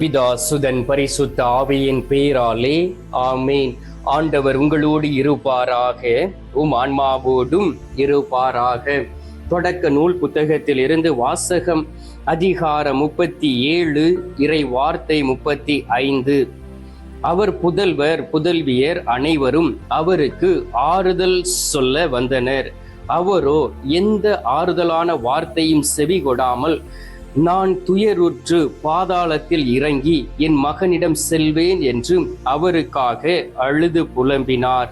பிதா சுதன் பரிசுத்த ஆவியின் பேராலே ஆமேன். ஆண்டவர் உங்களோடு இருப்பாராக உம் ஆன்மாவோடும் இருப்பாராக. தொடக்க நூல் புத்தகத்தில் இருந்து வாசகம் அதிகாரம் முப்பத்தி ஏழு இறை வார்த்தை முப்பத்தி ஐந்து. அவர் புதல்வர் புதல்வியர் அனைவரும் அவருக்கு ஆறுதல் சொல்ல வந்தனர். அவரோ எந்த ஆறுதலான வார்த்தையும் செவி கொடாமல் நான் துயருற்று பாதாளத்தில் இறங்கி என் மகனிடம் செல்வேன் என்று அவருக்காக அழுது புலம்பினார்.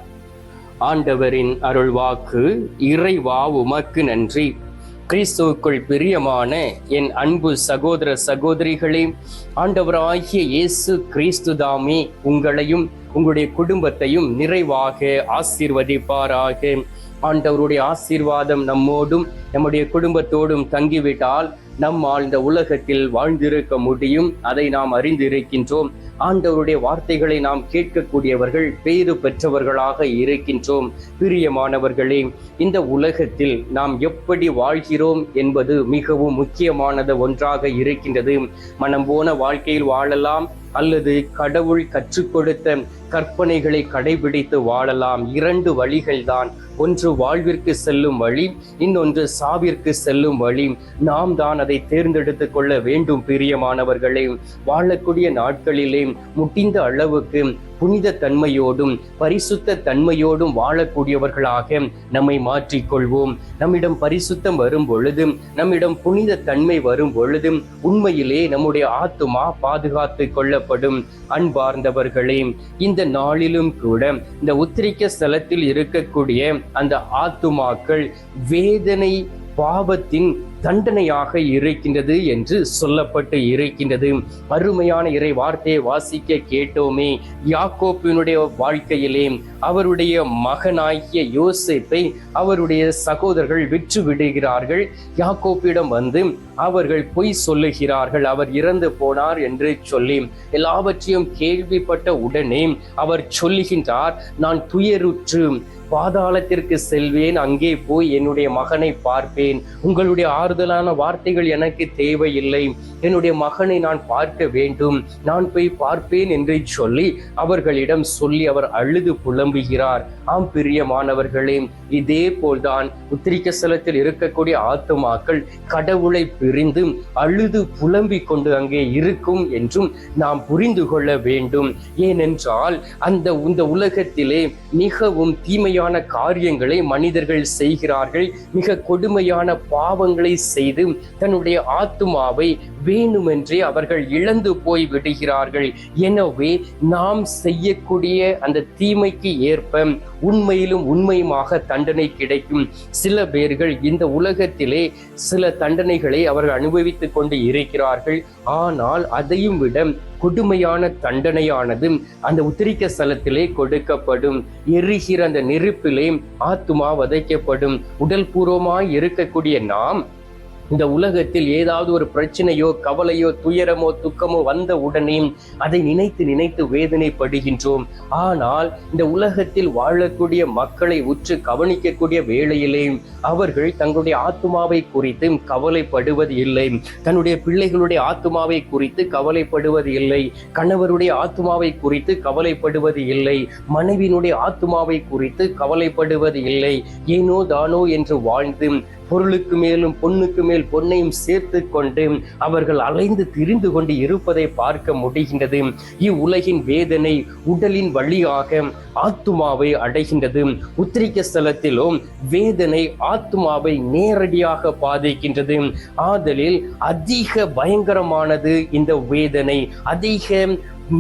ஆண்டவரின் அருள்வாக்கு இறைவா உமக்கு நன்றி. கிறிஸ்துவுக்குள் பிரியமான என் அன்பு சகோதர சகோதரிகளே ஆண்டவராகிய இயேசு கிறிஸ்து தாமே உங்களையும் உங்களுடைய குடும்பத்தையும் நிறைவாக ஆசீர்வதிப்பாராக. ஆண்டவருடைய ஆசீர்வாதம் நம்மோடும் நம்முடைய குடும்பத்தோடும் தங்கிவிட்டால் நம்மால் இந்த உலகத்தில் வாழ்ந்திருக்க முடியும். அதை நாம் அறிந்திருக்கின்றோம். ஆண்டவருடைய வார்த்தைகளை நாம் கேட்கக்கூடியவர்கள் பேறு பெற்றவர்களாக இருக்கின்றோம். பிரியமானவர்களே இந்த உலகத்தில் நாம் எப்படி வாழ்கிறோம் என்பது மிகவும் முக்கியமானது ஒன்றாக இருக்கின்றது. மனம் போன வாழ்க்கையில் வாழலாம் அல்லது கடவுள் கற்றுக் கொடுத்த கற்பனைகளை கடைபிடித்து வாழலாம். இரண்டு வழிகள்தான். ஒன்று வாழ்விற்கு செல்லும் வழி இன்னொன்று சாவிற்கு செல்லும் வழி. நாம் தான் அதை தேர்ந்தெடுத்து கொள்ள வேண்டும் பிரியமானவர்களே. வாழக்கூடிய நாட்களிலே முடிந்த அளவுக்கு புனித தன்மையோடும் பரிசுத்த தன்மையோடும் வாழக்கூடியவர்களாக நம்மை மாற்றிக்கொள்வோம். நம்மிடம் பரிசுத்தம் வரும் பொழுது நம்மிடம் புனித தன்மை வரும் பொழுது உண்மையிலே நம்முடைய ஆத்துமா பாதுகாத்து கொள்ளப்படும். அன்பார்ந்தவர்களே இந்த நாளிலும் கூட இந்த உத்திரிக்க ஸ்தலத்தில் இருக்கக்கூடிய அந்த ஆத்துமாக்கள் வேதனை பாவத்தின் தண்டனையாக இருக்கின்றது என்று சொல்லப்பட்டு இருக்கின்றது. அருமையான இறை வார்த்தையை வாசிக்க கேட்டோமே. யாக்கோப்பினுடைய வாழ்க்கையிலே அவருடைய மகனாகிய யோசிப்பை அவருடைய சகோதரர்கள் விற்று விடுகிறார்கள். யாக்கோப்பிடம் வந்து அவர்கள் பொய் சொல்லுகிறார்கள். அவர் இறந்து போனார் என்று சொல்லி எல்லாவற்றையும் கேள்விப்பட்ட உடனே அவர் சொல்லுகின்றார் நான் துயருற்று பாதாளத்திற்கு செல்வேன் அங்கே போய் என்னுடைய மகனை பார்ப்பேன். உங்களுடைய ஆறுதலான வார்த்தைகள் எனக்கு தேவையில்லை. என்னுடைய மகனை நான் பார்க்க வேண்டும். நான் போய் பார்ப்பேன் என்று சொல்லி அவர்களிடம் சொல்லி அவர் அழுது புலம்புகிறார். ஆம் பிரியமானவர்களே இதே போல்தான் உத்திரிக்க ஸ்தலத்தில் இருக்கக்கூடிய ஆத்துமாக்கள் கடவுளை பிரிந்து அழுது புலம்பிக் கொண்டு அங்கே இருக்கும் என்றும் நாம் புரிந்து கொள்ள வேண்டும். ஏனென்றால் அந்த இந்த உலகத்திலே மிகவும் தீமையான காரியங்களை மனிதர்கள் செய்கிறார்கள். மிக கொடுமையான பாவங்களை செய்து தன்னுடைய ஆத்துமாவை வேணுமென்றே அவர்கள் இழந்து போய் விடுகிறார்கள். எனவே நாம் செய்யக்கூடிய அந்த தீமைக்கு ஏற்ப உண்மையிலும் உண்மையுமாக தண்டனை கிடைக்கும். சில பேர்கள் இந்த உலகத்திலே சில தண்டனைகளை அவர்கள் அனுபவித்துக் கொண்டு இருக்கிறார்கள். ஆனால் அதையும் விட கொடுமையான தண்டனையானது அந்த உத்திரிக்க ஸ்தலத்திலே கொடுக்கப்படும். எரிகிற அந்த நெருப்பிலே ஆத்துமா வதைக்கப்படும். உடல் பூர்வமாய் இருக்கக்கூடிய நாம் இந்த உலகத்தில் ஏதாவது ஒரு பிரச்சனையோ கவலையோ துயரமோ துக்கமோ வந்த உடனே அதை நினைத்து நினைத்து வேதனைப்படுகின்றோம். ஆனால் இந்த உலகத்தில் வாழக்கூடிய மக்களை உற்று கவனிக்கக்கூடிய வேளையிலே அவர்கள் தங்களுடைய ஆத்மாவை குறித்து கவலைப்படுவது இல்லை. தன்னுடைய பிள்ளைகளுடைய ஆத்மாவை குறித்து கவலைப்படுவது இல்லை. கணவருடைய ஆத்மாவை குறித்து கவலைப்படுவது இல்லை. மனைவியினுடைய ஆத்மாவை குறித்து கவலைப்படுவது இல்லை. ஏனோ தானோ என்று வாழ்ந்து பொருளுக்கு மேலும் பொண்ணுக்கு மேல் பொன்னையும் சேர்த்து கொண்டு அவர்கள் அலைந்து திரிந்து கொண்டு இருப்பதை பார்க்க முடிகின்றது. இவ்வுலகின் வேதனை உடலின் வழியாக ஆத்துமாவை அடைகின்றது. உத்திரிக்க ஸ்தலத்திலும் வேதனை ஆத்துமாவை நேரடியாக பாதிக்கின்றது. ஆதலில் அதிக பயங்கரமானது இந்த வேதனை அதிக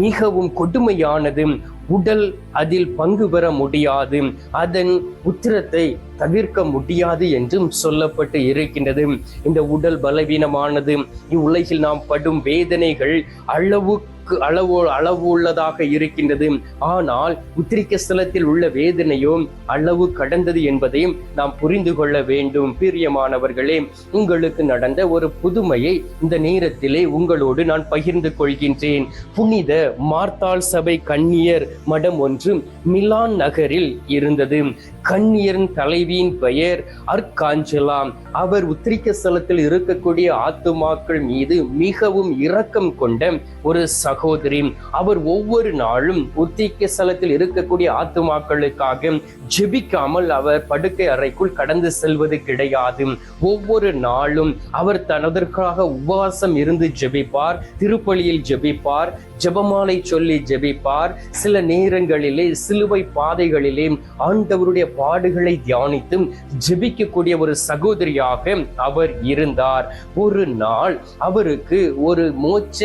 மிகவும் கொடுமையானது. உடல் அதில் பங்கு பெற முடியாது. அதன் உத்திரத்தை தவிர்க்க முடியாது என்றும் சொல்லப்பட்டு இருக்கின்றது. இந்த உடல் பலவீனமானது இவ்வுலகில் நாம் படும் வேதனைகள் அளவுக்கு அளவு அளவு உள்ளதாக இருக்கின்றது. ஆனால் உத்திரிக்க ஸ்தலத்தில் உள்ள வேதனையும் அளவு கடந்தது என்பதையும் நாம் புரிந்து கொள்ள வேண்டும். பிரியமானவர்களே உங்களுக்கு நடந்த ஒரு புதுமையை இந்த நேரத்திலே உங்களோடு நான் பகிர்ந்து கொள்கின்றேன். புனித மார்த்தாள் சபை கன்னியர் மடம் ஒன்று மிலான் நகரில் இருந்தது. கண்ணியரின் தலைவியின் பெயர் அர்காஞ்சலாம் அவர் உத்திரிக்க ஸ்தலத்தில் இருக்கக்கூடிய ஆத்துமாக்கள் மீது மிகவும் இரக்கம் கொண்ட ஒரு சகோதரி. அவர் ஒவ்வொரு நாளும் உத்திரிக்க ஸ்தலத்தில் இருக்கக்கூடிய ஆத்துமாக்களுக்காக ஜெபிக்காமல் அவர் படுக்கை அறைக்குள் கடந்து செல்வது கிடையாது. ஒவ்வொரு நாளும் அவர் தனதற்காக உபவாசம் இருந்து ஜெபிப்பார் திருப்பலியில் ஜெபிப்பார் ஜெபமாலை சொல்லி ஜெபிப்பார். சில நேரங்களிலே சிலுவை பாதைகளிலே ஆண்டவருடைய பாடுகளை தியானித்தும் ஜெபிக்கக்கூடிய ஒரு சகோதரியாக அவர் இருந்தார். ஒரு நாள் அவருக்கு ஒரு மோட்ச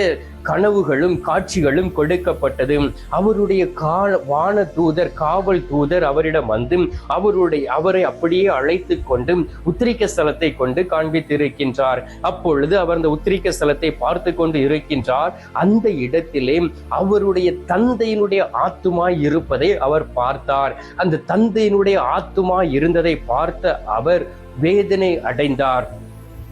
கனவுகளும் காட்சிகளும் கொடுக்கப்பட்டது. அவருடைய கால வான தூதர் காவல் தூதர் அவரிடம் வந்து அவருடைய அவரை அப்படியே அழைத்து கொண்டு உத்திரிக்க ஸ்தலத்தை கொண்டு காண்பித்திருக்கின்றார். அப்பொழுது அவர் அந்த உத்திரிக்க ஸ்தலத்தை பார்த்து கொண்டு இருக்கின்றார். அந்த இடத்திலே அவருடைய தந்தையினுடைய ஆத்துமா இருப்பதை அவர் பார்த்தார். அந்த தந்தையினுடைய ஆத்துமா இருந்ததை பார்த்த அவர் வேதனை அடைந்தார்.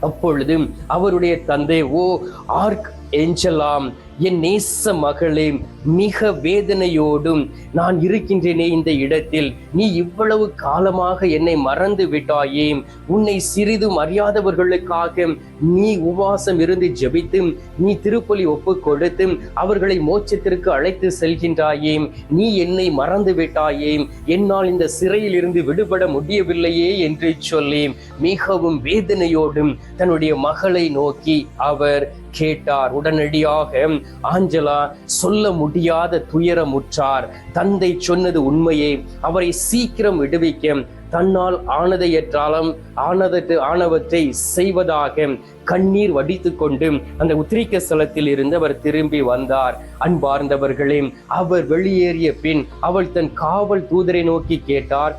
அப்பொழுது அவருடைய தந்தை ஓ ஆர்க் ஏஞ்சலாம் என் நேச மகளே மிக வேதனையோடும் நான் இருக்கின்றேனே இந்த இடத்தில். நீ இவ்வளவு காலமாக என்னை மறந்து விட்டாயே உன்னை சிறிதும் அறியாதவர்களுக்காக நீ உபவாசம் இருந்து ஜெபித்து நீ திருப்பலி ஒப்பு கொடுத்து அவர்களை மோட்சத்திற்கு அழைத்து செல்கின்றாயே நீ என்னை மறந்து விட்டாயே என்னால் இந்த சிறையில் இருந்து விடுபட முடியவில்லையே என்று சொல்லி மிகவும் வேதனையோடும் தன்னுடைய மகளை நோக்கி அவர் கேட்டார். உடனடியாக ஆஞ்சலா சொல்ல முடியாத துயரமுற்றார். தந்தை சொன்னது உண்மையே. அவரை சீக்கிரம் விடுவிக்க தன்னால் ஆனதையற்றாலும் ஆனதற்கு ஆனவற்றை செய்வதாக கண்ணீர் வடித்து கொண்டு அந்த உத்திரிக்க ஸ்தலத்தில் இருந்து அவர் திரும்பி வந்தார். அன்பார்ந்தவர்களே அவர் வெளியேறிய பின் அவள் தன் காவல் தூதரை நோக்கி கேட்டார்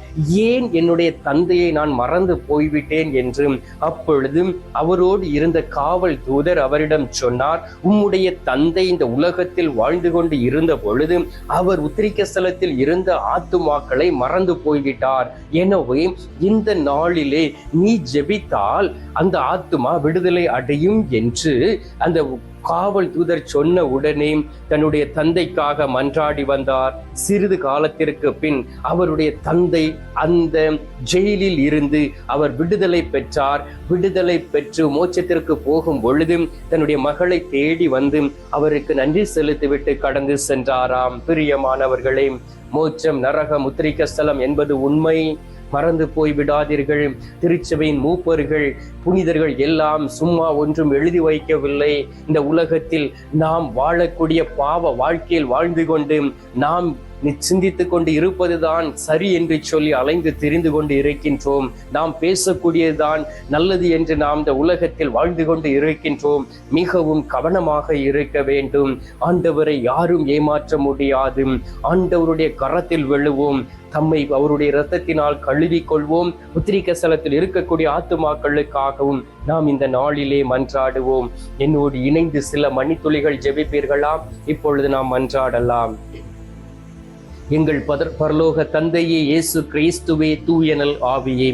ஏன் என்னுடைய தந்தையை நான் மறந்து போய்விட்டேன்? என்று. அப்பொழுது அவரோடு இருந்த காவல் தூதர் அவரிடம் சொன்னார் உம்முடைய தந்தை இந்த உலகத்தில் வாழ்ந்து கொண்டு இருந்த பொழுது அவர் உத்திரிக்க ஸ்தலத்தில் இருந்த ஆத்துமாக்களை மறந்து போய்விட்டார். என எனவே இந்த நாளிலே நீ ஜெபித்தால் அந்த ஆத்துமா விடுதலை அடையும் என்று அந்த காவல் தூதர் சொன்ன உடனே தன்னுடைய தந்தைக்காக மன்றாடி வந்தார். சிறிது காலத்திற்கு பின் அவருடைய தந்தை அந்த ஜெயிலில் இருந்து அவர் விடுதலை பெற்றார். விடுதலை பெற்று மோட்சத்திற்கு போகும் பொழுது தன்னுடைய மகளை தேடி வந்து அவருக்கு நன்றி செலுத்திவிட்டு கடந்து சென்றாராம். பிரியமானவர்களே மோட்சம் நரக முத்திரிக்க ஸ்தலம் என்பது உண்மை. மறந்து போய் விடாதீர்கள். திருச்சபையின் மூப்பர்கள் புனிதர்கள் எல்லாம் சும்மா ஒன்றும் எழுதி வைக்கவில்லை. இந்த உலகத்தில் நாம் வாழக்கூடிய பாவ வாழ்க்கையில் வாழ்ந்து கொண்டு நாம் சிந்தித்துக் கொண்டு இருப்பதுதான் சரி என்று சொல்லி அலைந்து தெரிந்து கொண்டு இருக்கின்றோம். நாம் பேசக்கூடியதுதான் நல்லது என்று நாம் இந்த உலகத்தில் வாழ்ந்து கொண்டு இருக்கின்றோம். மிகவும் கவனமாக இருக்க வேண்டும். ஆண்டவரை யாரும் ஏமாற்ற முடியாது. ஆண்டவருடைய கரத்தில் விழுவோம். தம்மை அவருடைய இரத்தத்தினால் கழுவிக் கொள்வோம் உத்திரிக்க ஸ்தலத்தில் இருக்கக்கூடிய ஆத்துமாக்களுக்காகவும் நாம் இந்த நாளிலே மன்றாடுவோம். என்னோடு இணைந்து சில மணித்துளிகள் ஜெபிப்பீர்களாம் இப்பொழுது நாம் மன்றாடலாம். எங்கள் பதர் பரலோக தந்தையே இயேசு கிறிஸ்துவே தூயனல் ஆவியே.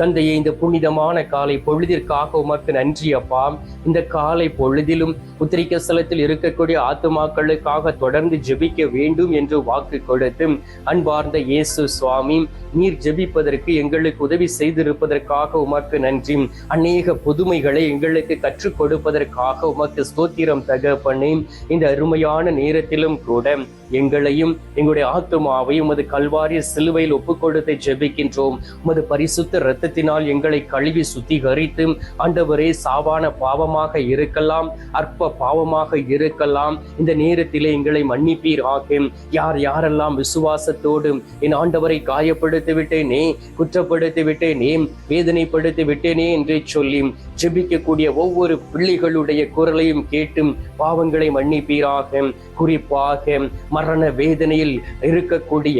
தந்தையே இந்த புனிதமான காலை பொழுதிற்காக உமக்கு நன்றி அப்பா. இந்த காலை பொழுதிலும் உத்திரிக்க ஸ்தலத்தில் இருக்கக்கூடிய ஆத்துமாக்களுக்காக தொடர்ந்து ஜெபிக்க வேண்டும் என்று வாக்கு கொடுத்து அன்பார்ந்த இயேசு சுவாமி நீர் ஜெபிப்பதற்கு எங்களுக்கு உதவி செய்திருப்பதற்காக உமக்கு நன்றி. அநேக புதுமைகளை எங்களுக்கு கற்றுக் கொடுப்பதற்காக உமக்கு ஸ்தோத்திரம் தகப்பனே. இந்த அருமையான நேரத்திலும் கூட எங்களையும் எங்களுடைய ஆத்துமாவையும் உமது கல்வாரிய சிலுவையில் ஒப்புக்கொடுத்து ஜெபிக்கின்றோம். உமது பரிசுத்த இரத்தத்தினால் எங்களை கழுவி சுத்திகரித்து ஆண்டவரே சாவான பாவமாக இருக்கலாம் அற்ப பாவமாக இருக்கலாம். இந்த நேரத்திலே எங்களை மன்னிப்பீர் ஆகும் யார் யாரெல்லாம் விசுவாசத்தோடு என் ஆண்டவரை காயப்படுத்தி விட்டேனே குற்றப்படுத்தி விட்டேனே வேதனைப்படுத்தி விட்டேனே என்று சொல்லி ஜெபிக்கக்கூடிய ஒவ்வொரு பிள்ளைகளுடைய குரலையும் கேட்டும் பாவங்களை மன்னிப்பீராக குறிப்பாக மரண வேதனையில் இருக்கக்கூடிய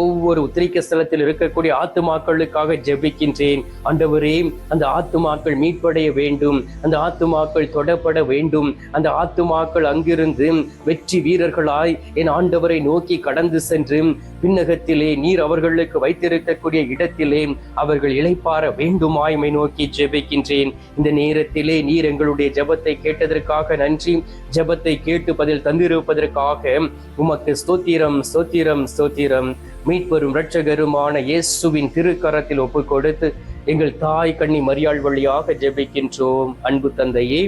ஒவ்வொரு உத்திரிக்க ஸ்தலத்தில் இருக்கக்கூடிய ஆத்துமாக்களுக்காக ஜெபிக்கின்றேன். ஆண்டவரே அந்த ஆத்துமாக்கள் மீட்படைய வேண்டும் அந்த ஆத்துமாக்கள் தொடப்பட வேண்டும் அந்த ஆத்துமாக்கள் அங்கிருந்து வெற்றி வீரர்களாய் என் ஆண்டவரை நோக்கி கடந்து சென்று விண்ணகத்திலே நீர் அவர்களுக்கு வைத்திருக்கக்கூடிய இடத்திலே அவர்கள் இழைப்பார வேண்டுமாய்மை நோக்கி ஜெபிக்கின்றேன். இந்த நேரத்திலே நீர் எங்களுடைய ஜெபத்தை கேட்டதற்காக நன்றி. ஜெபத்தை கேட்டு பதில் தந்திருப்பதற்காக உமக்கு ஸ்தோத்திரம் ஸ்தோத்திரம் ஸ்தோத்திரம். மீட்பெரும் இரட்சகருமான இயேசுவின் திருக்கரத்தில் ஒப்பு கொடுத்து எங்கள் தாய் கண்ணி மரியாள் வழியாக ஜெபிக்கின்றோம். அன்பு தந்தையே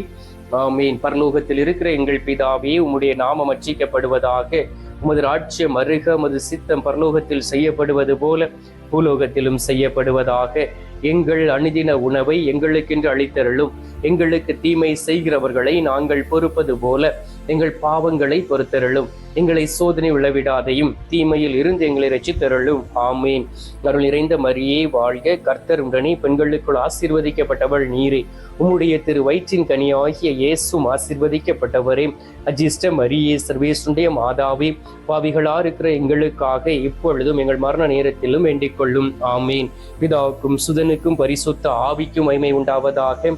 ஆமீன். பரலோகத்தில் இருக்கிற எங்கள் பிதாவே உம்முடைய நாமம் அச்சிக்கப்படுவதாக உமது ராட்சியம் அருக உமது சித்தம் பரலோகத்தில் செய்யப்படுவது போல பூலோகத்திலும் செய்யப்படுவதாக எங்கள் அணுதின உணவை எங்களுக்கென்று அளித்தருளும். எங்களுக்கு தீமை செய்கிறவர்களை நாங்கள் பொறுப்பது போல எங்கள் பாவங்களை பொறுத்தருளும். எங்களை சோதனை விழவிடாதையும் தீமையில் இருந்து எங்களை ரசித்தருளும் ஆமேன். அருள் நிறைந்த மரியே வாழ்க கர்த்தர் உடனே பெண்களுக்குள் ஆசீர்வதிக்கப்பட்டவள் நீரே. உம்முடைய திரு வயிற்றின் கனியாகிய இயேசும் ஆசீர்வதிக்கப்பட்டவரே. அஜிஷ்ட மரியே சர்வேசுடைய மாதாவே பாவிகளா இருக்கிற எங்களுக்காக இப்பொழுதும் எங்கள் மரண நேரத்திலும் வேண்டிக் கொள்ளும். ஆமேன். பிதாவுக்கும் சுதனுக்கும் பரிசுத்த ஆவிக்கும் மைமை உண்டாவதாக.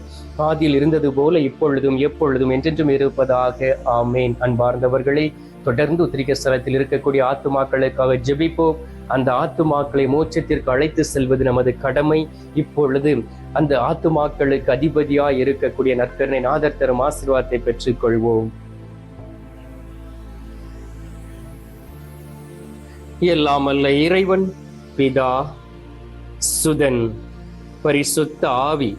ஆதியில் இருந்தது போல இப்பொழுதும் எப்பொழுதும் என்றென்றும் இருப்பதாக. ஆமேன். அன்பார்ந்தவர்களே தொடர்ந்து உத்திரிக்க ஸ்தலத்தில் இருக்கக்கூடிய ஆத்துமாக்களுக்காக ஜெபிப்போம். அந்த ஆத்துமாக்களை மோட்சத்திற்கு அழைத்து செல்வது நமது கடமை. இப்பொழுது அந்த ஆத்துமாக்களுக்கு அதிபதியாக இருக்கக்கூடிய நற்கரனை நாதர் தரும் ஆசீர்வாதத்தை பெற்றுக்கொள்வோம். எல்லாம் அல்ல இறைவன் பிதா சுதன் பரிசுத்த ஆவி.